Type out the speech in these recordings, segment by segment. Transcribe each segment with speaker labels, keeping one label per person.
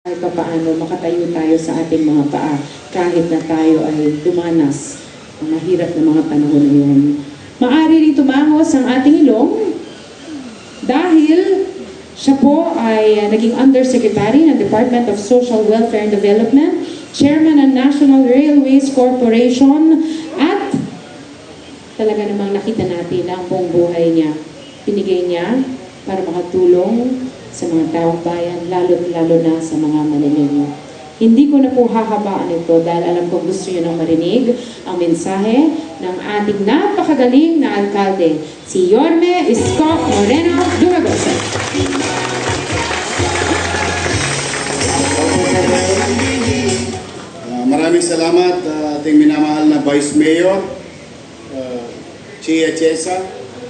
Speaker 1: kahit pa paano makatayo tayo sa ating mga paa kahit na tayo ay dumanas ang mahirap na mga panahon na yun. Maari rin tumangos ang ating ilong dahil siya po ay uh, naging Undersecretary ng Department of Social Welfare and Development, Chairman ng National Railways Corporation, at talaga namang nakita natin na ang buong buhay niya, pinigay niya para makatulong sa mga taong bayan, lalo-lalo na sa mga mananino. Hindi ko na po hahabaan ito dahil alam ko gusto niyo nang marinig ang mensahe ng ating napakagaling na alkalde, si Yorme Isko Moreno Dumagosa.
Speaker 2: Ah, maraming salamat ah, ating minamahal na Vice Mayor uh, Chia Chesa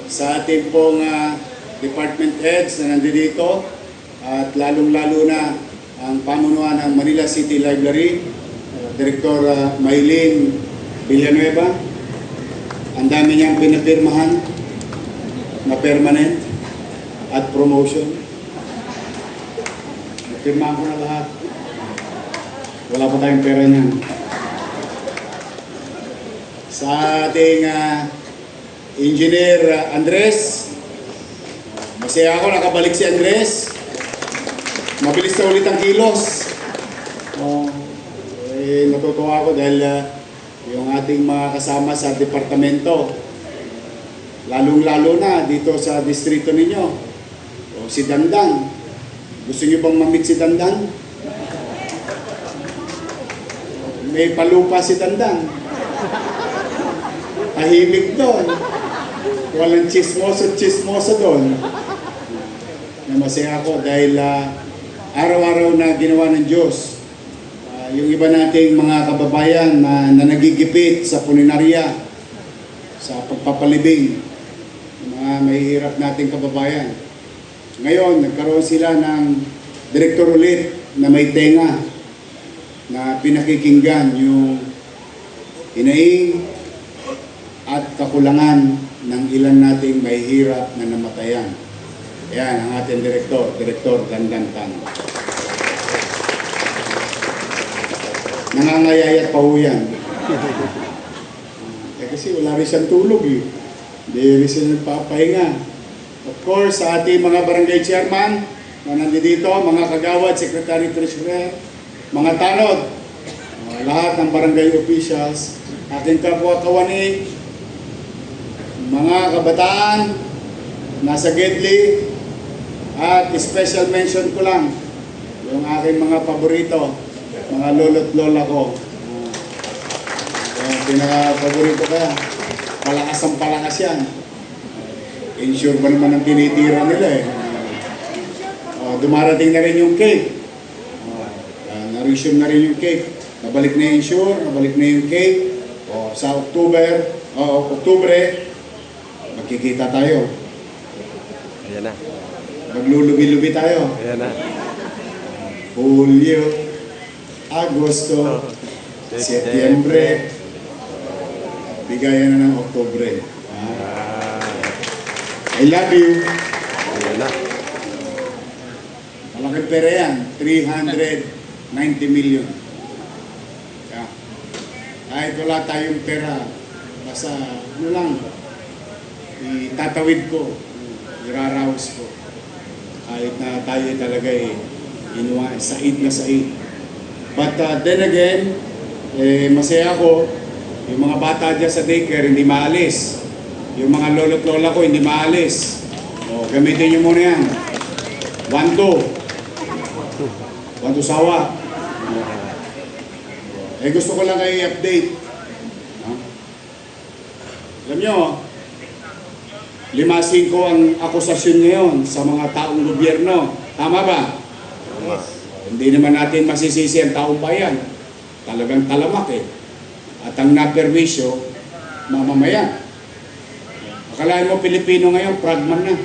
Speaker 2: sa ating pong ah, department heads na nandito at lalong-lalo na ang pamunuan ng Manila City Library uh, Director uh, Maylene Villanueva. Ang dami niyang pinapirmahan na permanent at promotion. Napirmahan ko na lahat. Wala pa tayong pera niyan. Sa ating ah, engineer ah, Andres, masaya ako nakabalik si Andres. Mabilis na ulit ang kilos. Oh, eh, natutuwa ako dahil ah, yung ating mga kasama sa departamento, lalong-lalo na dito sa distrito ninyo, o si Dandan. Gusto niyo bang mamit si Dandan? May palupa si Tandang. Tahimik doon. Walang chismoso-chismoso doon. Na masaya ako dahil ah, araw-araw na ginawa ng Diyos. Ah, yung iba nating mga kababayan na, na nagigipit sa puninarya, sa pagpapalibing, yung mga mahihirap nating kababayan. Ngayon, nagkaroon sila ng direktor ulit na may tenga na pinakikinggan yung hinaing at kakulangan ng ilan nating may hirap na namatayan. Yan ang ating direktor, Direktor Dandan Tan. Nangangayayat pa ho yan. Eh, kasi wala rin siyang tulog eh. Hindi rin siya nagpapahinga. Of course, sa ating mga barangay chairman na nandito, mga kagawad, secretary treasurer, mga tanod, uh, lahat ng barangay officials, ating kapwa kawani, mga kabataan, nasa Gedli, at special mention ko lang, yung aking mga paborito, mga lolo't lola ko. Uh, pinaka-paborito ka, palakas ang palakas yan. Insure ba naman ang tinitira nila eh. Uh, dumarating na rin yung cake. Uh, na-resume na rin yung cake. Nabalik na yung insure, nabalik na yung cake. O, sa October, o Oktubre, magkikita tayo.
Speaker 3: Ayan na.
Speaker 2: Maglulubi-lubi tayo.
Speaker 3: Ayan na.
Speaker 2: Hulyo, Agosto, Setyembre, bigayan na ng Oktubre. Ah, I love you.
Speaker 3: Ayan na.
Speaker 2: Malaking pera yan. 390 million. Yeah. Kahit wala tayong pera, basta ano lang, itatawid ko, iraraos ko. Kahit na tayo talaga eh, inuwa, said na said. But uh, then again, eh, masaya ako, yung mga bata dyan sa daycare hindi maalis. Yung mga lolo't lola ko hindi maalis. O, gamitin nyo muna yan. One, two. One, two, sawa. Eh, gusto ko lang kayo i-update. Ha? Alam nyo, lima singko ang akusasyon ngayon sa mga taong gobyerno. Tama ba? Hindi naman natin masisisi ang taong bayan. Talagang talamak eh. At ang naperwisyo, mamamayan. Akalain mo Pilipino ngayon, pragman na.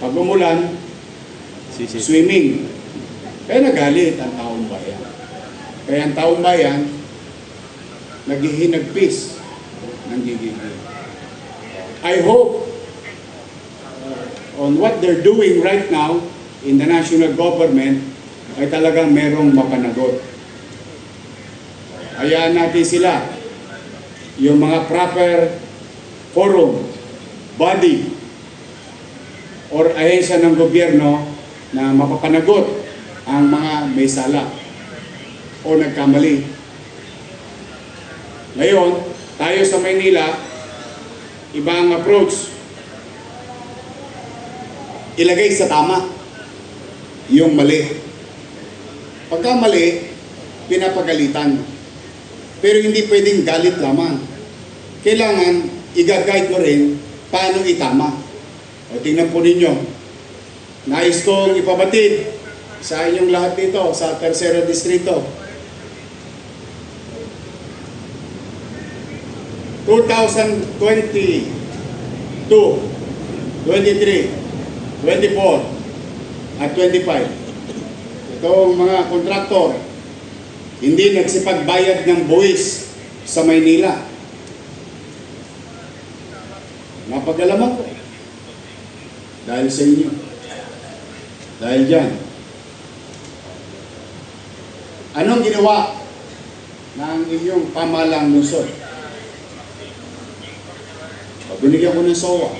Speaker 2: Pag umulan,
Speaker 3: Sisi.
Speaker 2: swimming. Kaya nagalit ang taong bayan. Kaya ang taong bayan, naghihinagpis ng gigigil. I hope uh, on what they're doing right now in the national government ay talagang merong mapanagot. Hayaan natin sila, yung mga proper forum, body, or ahensya ng gobyerno na mapapanagot ang mga may sala o nagkamali. Ngayon, tayo sa Maynila, iba ang approach. Ilagay sa tama yung mali. Pagka mali, pinapagalitan. Pero hindi pwedeng galit lamang. Kailangan i-guide mo rin paano itama. O tingnan po ninyo, nais kong ipabatid sa inyong lahat dito sa Tercero Distrito. 2022, 23, 24, at 25. Itong mga kontraktor, hindi nagsipagbayad ng buwis sa Maynila. Napagalaman ko. Dahil sa inyo. Dahil dyan. Anong ginawa ng inyong pamalang lungsod? O, Binigyan ko ng SOA.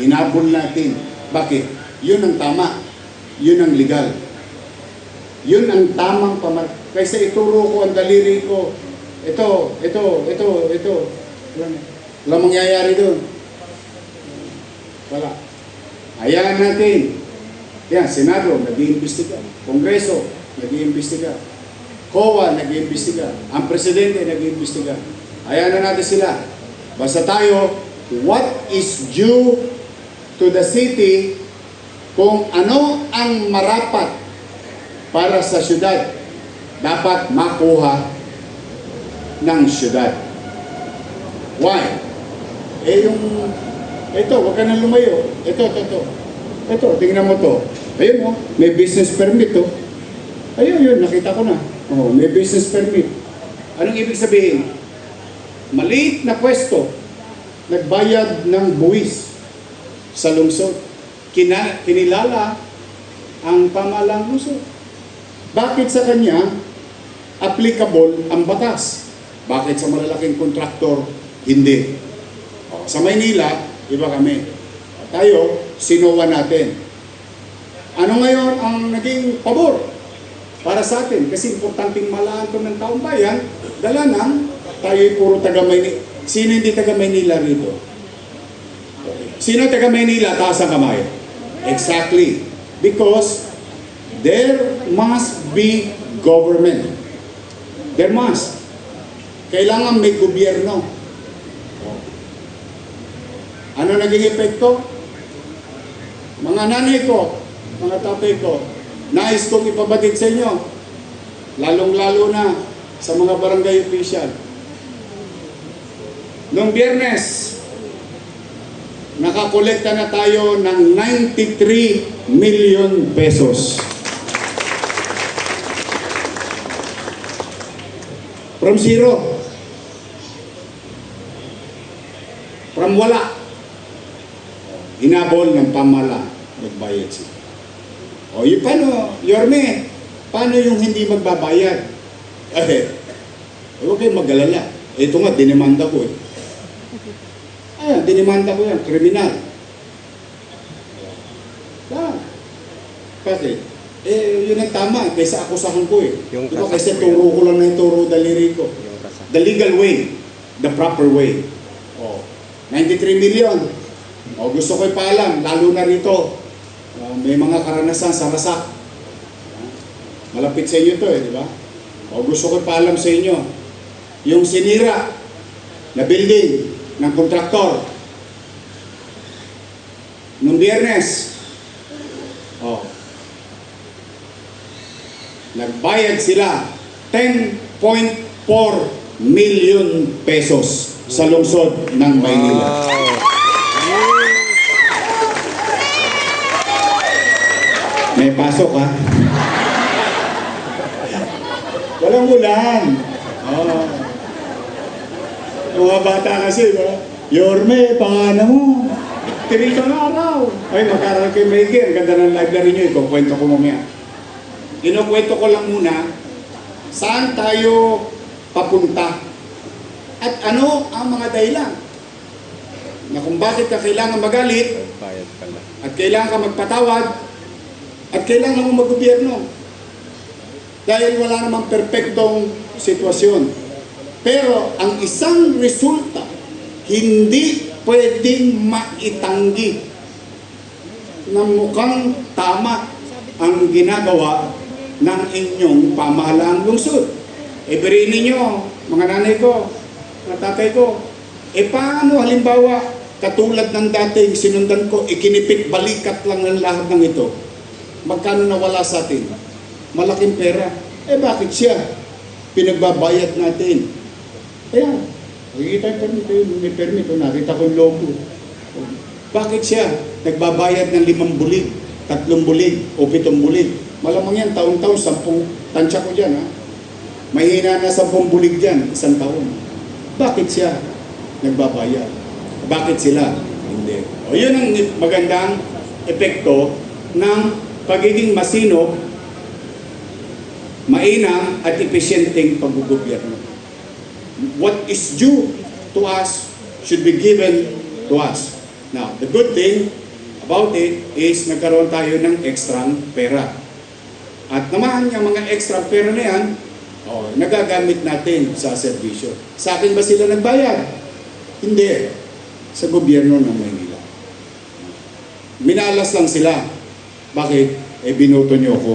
Speaker 2: Hinabol natin. Bakit? Yun ang tama. Yun ang legal. Yun ang tamang pamar... Kaysa ituro ko ang daliri ko. Ito, ito, ito, ito. Wala mangyayari doon. Wala. Hayaan natin. Yan, Senado, nag-iimbestiga. Kongreso, nag-iimbestiga. COA, nag-iimbestiga. Ang Presidente, nag-iimbestiga. Hayaan na natin sila. Basta tayo, what is due to the city kung ano ang marapat para sa syudad dapat makuha ng syudad. Why? Eh yung, ito, wag ka na lumayo. Ito, ito, ito. Ito, tingnan mo to. Ayun oh, may business permit to. Ayun, yun, nakita ko na. Oh, may business permit. Anong ibig sabihin? Maliit na pwesto, nagbayad ng buwis sa lungsod. Kina, kinilala ang pamalang lungsod. Bakit sa kanya applicable ang batas? Bakit sa malalaking kontraktor hindi? O, sa Maynila, iba kami. O, tayo, sinuwa natin. Ano ngayon ang naging pabor para sa atin? Kasi importanteng malaan to ng taong bayan, dala ng tayo'y puro taga Maynila. Sino hindi taga Maynila rito? Sino taga Maynila? Taas ang kamay. Exactly. Because there must be government. There must. Kailangan may gobyerno. Ano naging epekto? Mga nanay ko, mga tatay ko, nais kong ipabatid sa inyo, lalong-lalo na sa mga barangay official. Noong biyernes, nakakolekta na tayo ng 93 million pesos. From zero. From wala. Hinabol ng pamala. Nagbayad sila. O, yung paano, Yorme, paano yung hindi magbabayad? Eh, huwag kayong mag-alala. Ito nga, dinimanda ko eh. Ah, dinimanda ko yan, kriminal. Ah, bakit? Eh, yun ang tama, kaysa akusahan ko eh.
Speaker 3: Yung
Speaker 2: Diba, kasi
Speaker 3: yan.
Speaker 2: turo ko lang na yung turo daliri ko. The legal way, the proper way. Oh, 93 million. O, gusto ko ipaalam, lalo na rito. ah, may mga karanasan sa rasak. Malapit sa inyo to eh, di ba? O, gusto ko ipaalam sa inyo. Yung sinira na building ng kontraktor. Nung biyernes, oh, nagbayad sila 10.4 million pesos sa lungsod ng Maynila.
Speaker 3: Wow.
Speaker 2: May pasok ha? Walang ulan. Oh. Mga bata kasi, ba? Yorme, paano mo? Tiril ka ng araw. Ay, magkaroon kayo may Ang ganda ng library nyo. Ikukwento ko mamaya. kinukwento ko lang muna, saan tayo papunta? At ano ang mga dahilan? Na kung bakit ka kailangan magalit, at kailangan ka magpatawad, at kailangan mo maggobyerno. Dahil wala namang perpektong sitwasyon. Pero ang isang resulta, hindi pwedeng maitanggi na mukhang tama ang ginagawa ng inyong pamahalaang lungsod. E biriin ninyo, mga nanay ko, mga tatay ko, e paano halimbawa, katulad ng dating sinundan ko, ikinipit balikat lang ng lahat ng ito. Magkano nawala sa atin? Malaking pera. Eh bakit siya? Pinagbabayad natin. Ayan. Nakikita yung permit, yun, may permit, oh, nakita ko logo. Bakit siya nagbabayad ng limang bulig, tatlong bulig, o pitong bulig? Malamang yan, taon-taon, sampung, tansya ko dyan, ha? Mahina na sampung bulig dyan, isang taon. Bakit siya nagbabayad? Bakit sila? Hindi. O yun ang magandang epekto ng pagiging masinop, mainam at epesyenteng paggugobyerno. What is due to us should be given to us. Now, the good thing about it is nagkaroon tayo ng ekstrang pera. At naman, yung mga extra pera na yan, oh, nagagamit natin sa serbisyo. Sa akin ba sila nagbayad? Hindi. Sa gobyerno ng Maynila. Minalas lang sila. Bakit? Eh, binoto niyo ako.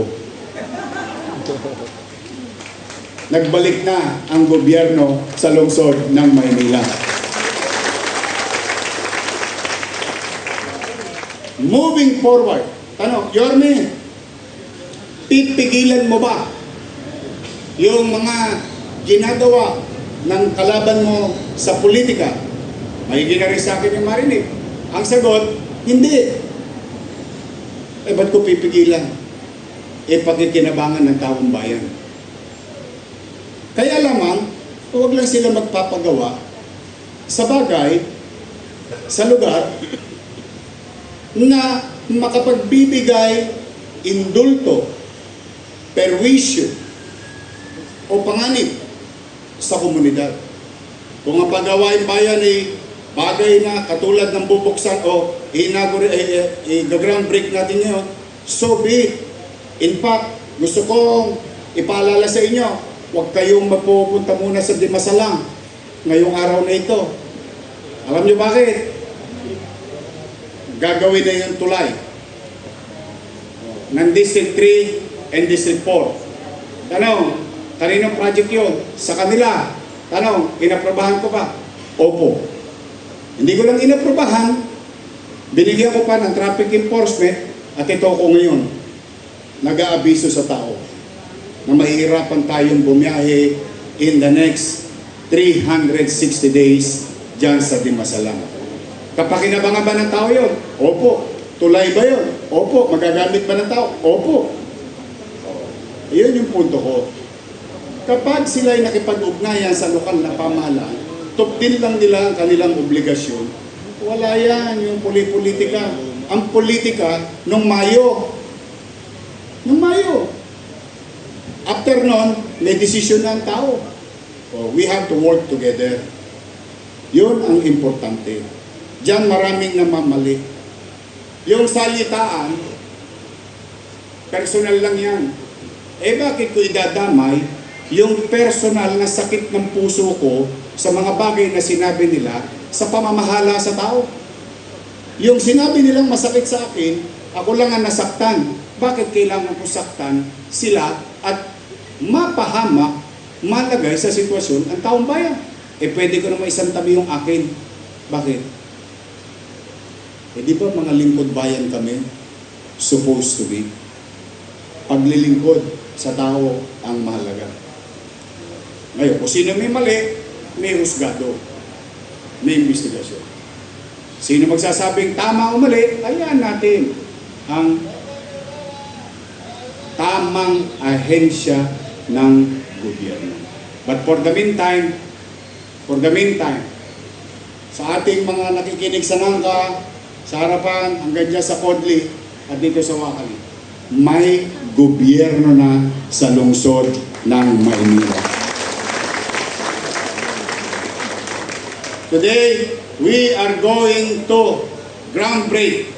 Speaker 2: Nagbalik na ang gobyerno sa lungsod ng Maynila. Moving forward, tanong, Yorme, pipigilan mo ba yung mga ginagawa ng kalaban mo sa politika? May ginari sa akin yung marinig. Ang sagot, hindi. Eh, ba't ko pipigilan? Eh, pagkikinabangan ng taong bayan. Kaya lamang, huwag lang sila magpapagawa sa bagay, sa lugar, na makapagbibigay indulto, perwisyo, o panganib sa komunidad. Kung ang paggawain bayan ay bagay na katulad ng bubuksan o inagure, eh, eh, ground break natin ngayon, so be. In fact, gusto kong ipaalala sa inyo, huwag kayong magpupunta muna sa Dimasalang ngayong araw na ito. Alam niyo bakit? Gagawin na yung tulay ng District 3 and District 4. Tanong, kaninong project yun? Sa kanila. Tanong, inaprobahan ko ba? Opo. Hindi ko lang inaprobahan, binigyan ko pa ng traffic enforcement at ito ko ngayon. Nag-aabiso sa tao na mahihirapan tayong bumiyahe in the next 360 days dyan sa Dimasalang. Kapakinabangan ba ng tao yun? Opo. Tulay ba yun? Opo. Magagamit ba ng tao? Opo. Iyon yung punto ko. Kapag sila ay nakipag-ugnayan sa lokal na pamahalaan, tuptin lang nila ang kanilang obligasyon, wala yan, yung politika. Ang politika, nung Mayo. Nung Mayo. After nun, may desisyon na ang tao. Oh, we have to work together. Yun ang importante. Diyan maraming namamali. Yung salitaan, personal lang yan. Eh bakit ko idadamay yung personal na sakit ng puso ko sa mga bagay na sinabi nila sa pamamahala sa tao? Yung sinabi nilang masakit sa akin, ako lang ang nasaktan. Bakit kailangan ko saktan sila at mapahamak, malagay sa sitwasyon ang taong bayan? Eh pwede ko naman isang tabi yung akin. Bakit? Eh di ba mga lingkod bayan kami? Supposed to be. Paglilingkod sa tao ang mahalaga. Ngayon, kung sino may mali, may husgado. May investigasyon. Sino magsasabing tama o mali, ayan natin ang tamang ahensya ng gobyerno. But for the meantime, for the meantime, sa ating mga nakikinig sa Nangka, sa harapan, hanggang dyan sa Kodli, at dito sa Wakali, may gobyerno na sa lungsod ng Maynila. Today, we are going to groundbreak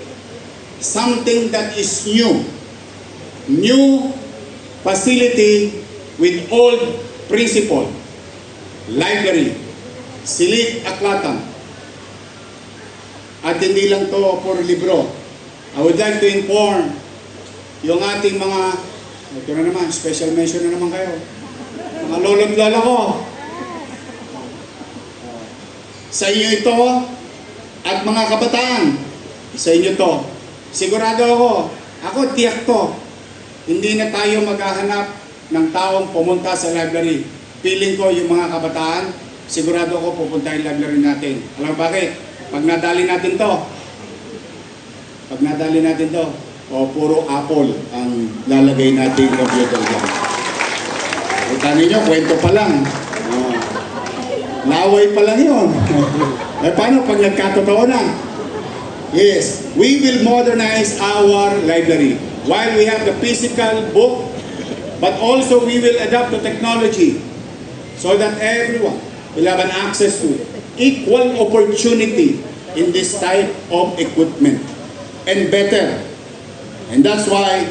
Speaker 2: something that is new. New facility with old principle. Library. Silid Aklatan. At hindi lang to for libro. I would like to inform yung ating mga, ito na naman, special mention na naman kayo. Mga lolo't lola ko. Sa inyo ito at mga kabataan, sa inyo to. Sigurado ako, ako tiyak to, hindi na tayo maghahanap ng taong pumunta sa library. Feeling ko yung mga kabataan, sigurado ako pupunta yung library natin. Alam bakit? Pag nadali natin to, pag nadali natin to, o puro Apple ang lalagay natin computer dyan. Kita ninyo, kwento pa lang. Oh. Laway pa lang yun. eh paano pag nagkatotoo na? Yes, we will modernize our library. While we have the physical book, but also we will adapt to technology so that everyone will have an access to equal opportunity in this type of equipment and better. And that's why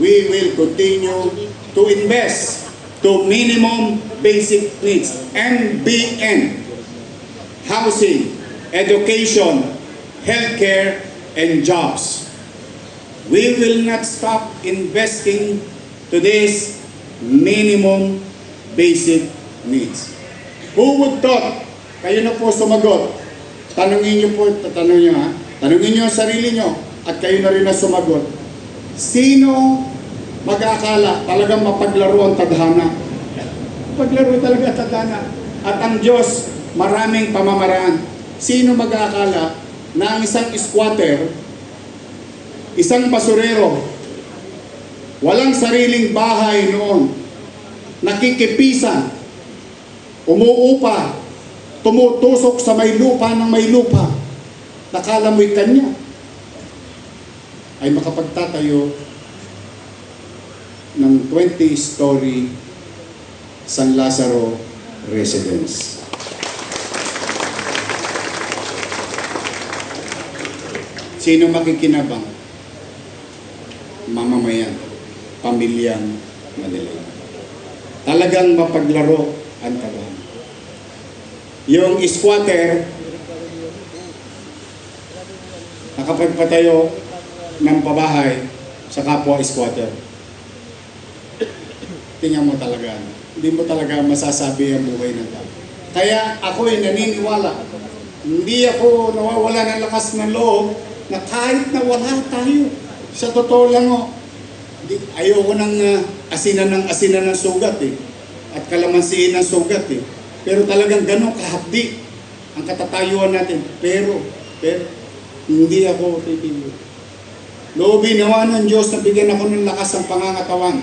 Speaker 2: we will continue to invest to minimum basic needs, MBN, housing, education, healthcare, and jobs. We will not stop investing to this minimum basic needs. Who would thought? Kayo na po sumagot. Tanungin niyo po, tatanungin niyo ha. Tanungin niyo ang sarili niyo at kayo na rin na sumagot. Sino mag-aakala talagang mapaglaro ang tadhana? Paglaro talaga tadhana. At ang Diyos, maraming pamamaraan. Sino mag-aakala na ang isang squatter, isang basurero, walang sariling bahay noon, nakikipisan, umuupa, tumutusok sa may lupa ng may lupa, nakala mo'y kanya, ay makapagtatayo ng 20-story San Lazaro residence. Sino makikinabang? Mamamayan, pamilyang Manila. Talagang mapaglaro ang tabahan. Yung squatter, nakapagpatayo ng pabahay sa kapwa squatter. Tingnan mo talaga, hindi mo talaga masasabi ang buhay ng tao. Kaya ako ay naniniwala, hindi ako nawawala ng lakas ng loob na kahit na wala tayo, sa totoo lang o, di, ayoko nang uh, asinan ng asinan ng sugat eh, at kalamansiin ng sugat eh. Pero talagang ganun kahapdi ang katatayuan natin. Pero, pero, hindi ako titigil. Loobin nawa ng Diyos na bigyan ako ng lakas ng pangangatawan.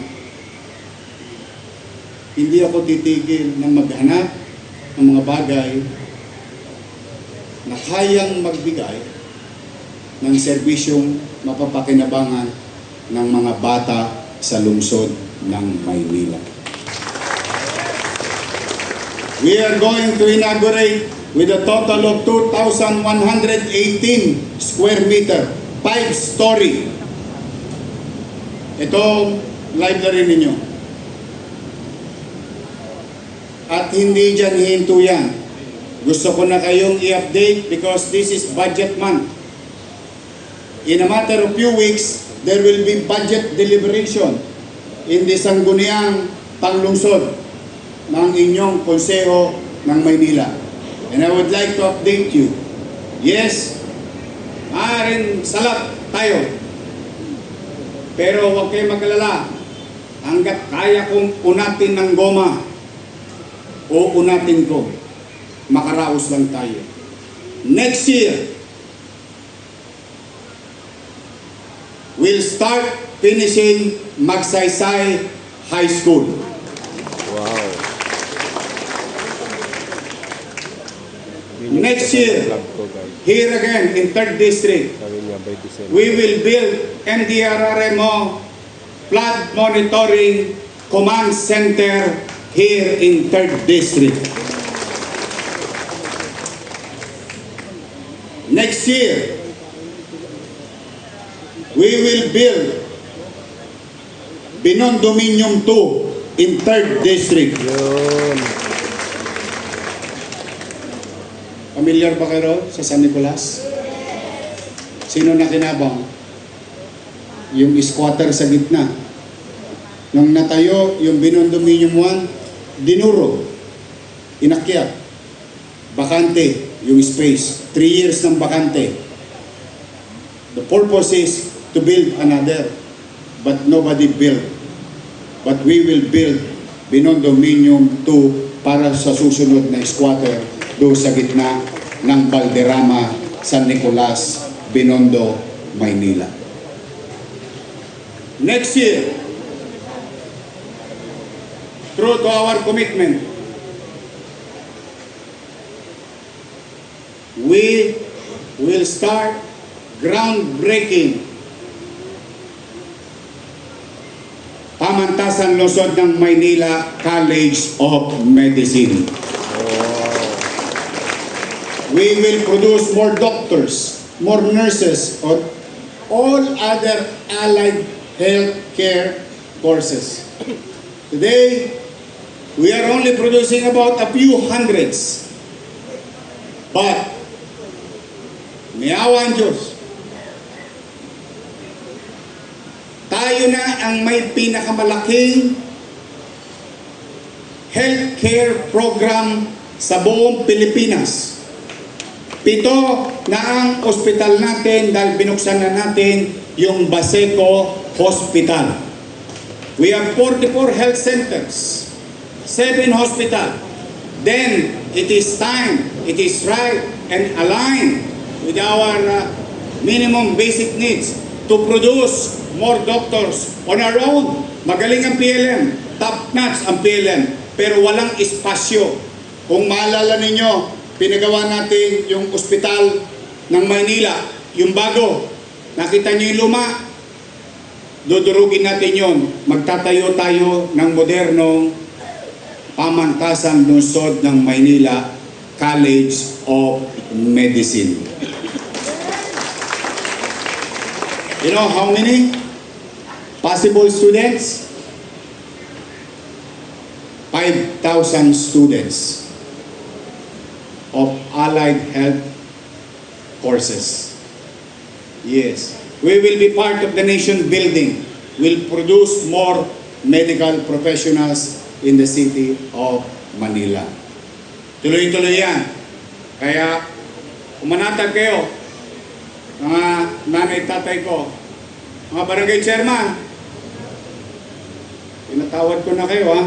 Speaker 2: Hindi ako titigil ng maghanap ng mga bagay na kayang magbigay ng serbisyong mapapakinabangan ng mga bata sa lungsod ng Maynila. We are going to inaugurate with a total of 2,118 square meter, 5-story. Ito, library ninyo. At hindi dyan hinto yan. Gusto ko na kayong i-update because this is budget month. In a matter of few weeks, there will be budget deliberation in the Sangguniang Panglungsod ng inyong konseho ng Maynila. And I would like to update you. Yes, maaaring salat tayo. Pero huwag kayo magalala. Hanggat kaya kong unatin ng goma, o unatin ko, makaraos lang tayo. Next year, we'll start finishing Magsaysay High School.
Speaker 3: Wow.
Speaker 2: Next year. Here again, in 3rd District, we will build MDRRMO flood monitoring command center here in 3rd District. Next year, we will build Binon Dominium 2 in 3rd District.
Speaker 3: Yun.
Speaker 2: Familiar ba kayo sa San Nicolas? Sino na kinabang? Yung squatter sa gitna. Nung natayo yung Binon Dominium 1, dinuro, inakyat, bakante yung space. Three years ng bakante. The purpose is to build another, but nobody built. But we will build Binon Dominium 2 para sa susunod na squatter do sa gitna ng Valderrama, San Nicolas, Binondo, Maynila. Next year, true to our commitment, we will start groundbreaking Pamantasan Luzon ng Maynila College of Medicine. We will produce more doctors, more nurses, or all other allied healthcare courses. Today, we are only producing about a few hundreds. But, may awa ang Diyos. Tayo na ang may pinakamalaking healthcare program sa buong Pilipinas. Pito na ang ospital natin dahil binuksan na natin yung Baseco Hospital. We have 44 health centers, 7 hospital. Then, it is time, it is right and aligned with our uh, minimum basic needs to produce more doctors on our own. Magaling ang PLM, top-notch ang PLM, pero walang espasyo. Kung maalala ninyo, pinagawa natin yung ospital ng Manila, yung bago. Nakita niyo yung luma? Dudurugin natin yon. Magtatayo tayo ng modernong pamantasan lungsod ng Maynila College of Medicine. You know how many possible students? 5,000 students of allied health courses. Yes, we will be part of the nation building. We'll produce more medical professionals in the city of Manila. Tuloy-tuloy yan. Kaya, umanatag kayo, mga nanay tatay ko, mga barangay chairman, pinatawad ko na kayo ha.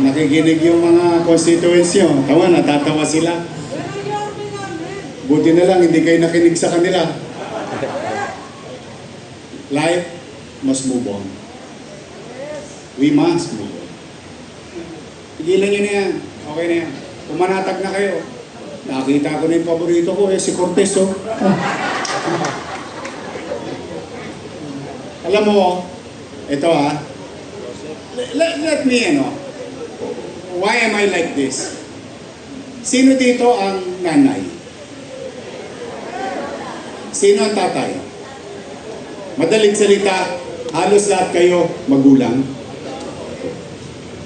Speaker 2: Nakikinig yung mga constituents nyo. Tawa, natatawa sila. Buti na lang, hindi kayo nakinig sa kanila. Life must move on. We must move on. Tigilan nyo na yan. Okay na yan. Pumanatag na kayo. Nakita ko na yung paborito ko, eh, si Cortez, oh. Alam mo, ito ah, let, let me, ano, why am I like this? Sino dito ang nanay? Sino ang tatay? Madaling salita, halos lahat kayo magulang.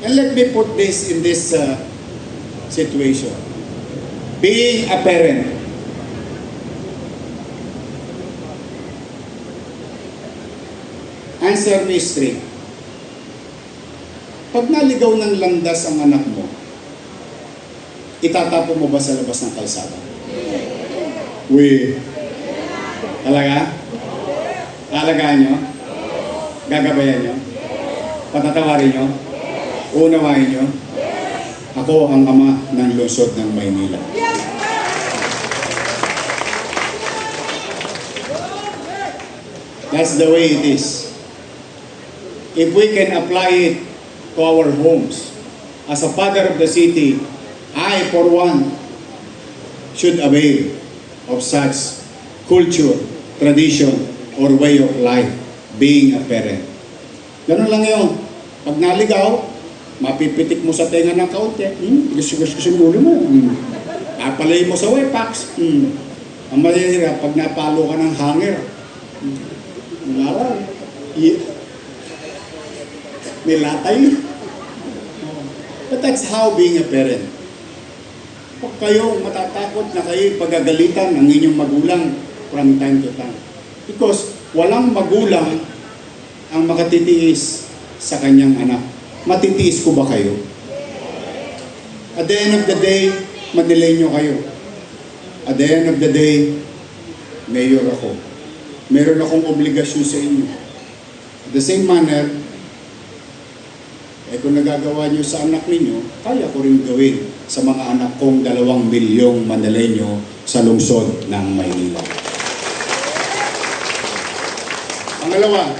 Speaker 2: And let me put this in this uh, situation. Being a parent, answer me straight. Pag naligaw ng landas ang anak mo, itatapo mo ba sa labas ng kalsada? We. Talaga? Alagaan nyo? Gagabayan nyo? Patatawarin nyo? Unawain nyo? Ako ang ama ng lungsod ng Maynila. That's the way it is. If we can apply it to our homes, as a father of the city, I, for one, should avail of such culture, tradition, or way of life, being a parent. Ganun lang yun. Pag naligaw, mapipitik mo sa tenga ng kaunti, hmm, gusto-gusto yung ulo mo. Hmm. Papalay mo sa wepax. Hmm. Ang mahirap, pag napalo ka ng hanger, hmm. wala lang. I- may latay. But that's how being a parent. Huwag kayo matatakot na kayo pagagalitan ng inyong magulang from time to time. Because walang magulang ang makatitiis sa kanyang anak. Matitiis ko ba kayo? At the end of the day, Manileño kayo. At the end of the day, mayor ako. Meron akong obligasyon sa inyo. At the same manner, eh kung nagagawa nyo sa anak ninyo, kaya ko rin gawin sa mga anak kong dalawang milyong Manileño sa lungsod ng Maynila. Pangalawa,